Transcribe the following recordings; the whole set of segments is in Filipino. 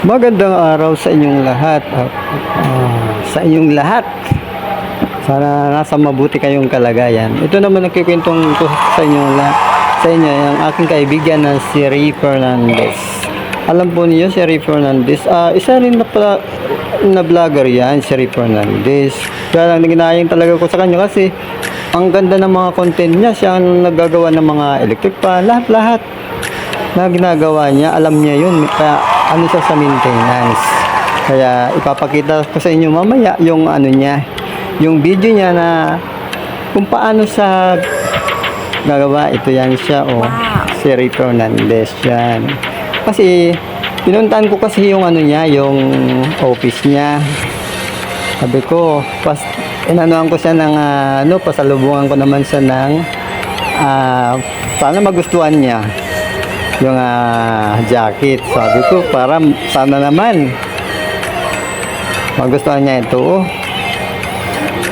Magandang araw sa inyong lahat. Ah, ah, sa inyong lahat. Sana nasa mabuti kayong kalagayan. Ito naman nagkikwentong ko sa inyong lahat. Sa inyo, yung aking kaibigan na si Ray Fernandez. Alam po niyo si Ray Fernandez. Ah, isa rin na, pala, na vlogger yan, si Ray Fernandez. Kaya lang ginayang talaga ko sa kanya kasi ang ganda ng mga content niya. Siya ang naggagawa ng mga electric pan, lahat-lahat na ginagawa niya, alam niya yun. Kaya ano siya sa maintenance. Kaya ipapakita ko sa inyo mamaya yung ano niya, yung video niya na kung paano sa gagawa. Ito yan siya, oh. Si Ray Fernandez yan. Kasi, pinuntahan ko kasi yung ano niya, yung office niya. Sabi ko, pas, inanuhan ko siya ng, ah, ano, pasalubungan ko naman siya ng, ah, sana magustuhan niya yung ah, jacket. Sabi ko, para sana naman magustuhan niya ito. Oh.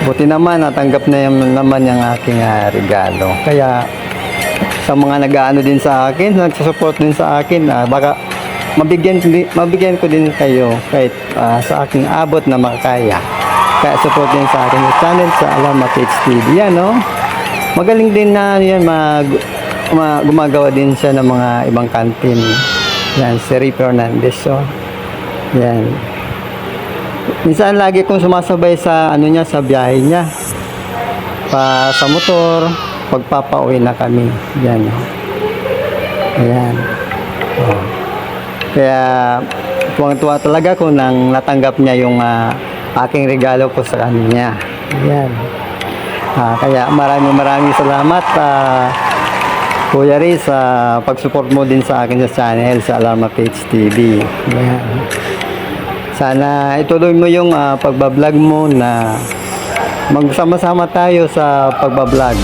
Buti naman, natanggap na yung, naman yung aking ah, regalo. Kaya, sa mga nag-ano din sa akin, nagsusupport din sa akin, ah, baka mabigyan, mabigyan ko din kayo kahit ah, sa aking abot na makakaya. Kaya support din sa akin channel sa Alamat TV. Yan, no? Magaling din na yan, mag, ma- gumagawa din siya ng mga ibang kantin. Yan, si Ray Fernandez. So, yan. Minsan lagi kong sumasabay sa ano niya, sa biyahe niya. Pa sa motor, pagpapauwi na kami. Yan. Ayan. Oh. Kaya tuwang-tuwa talaga ko nang natanggap niya yung ah, aking regalo ko sa kanya. Ayan. Ah, kaya maraming maraming salamat ah, Kuya Riz sa pag-support mo din sa akin sa channel sa Alarma Page TV. Ayan. Sana ituloy mo yung ah, pagbablog mo na magsama-sama tayo sa pagbablog.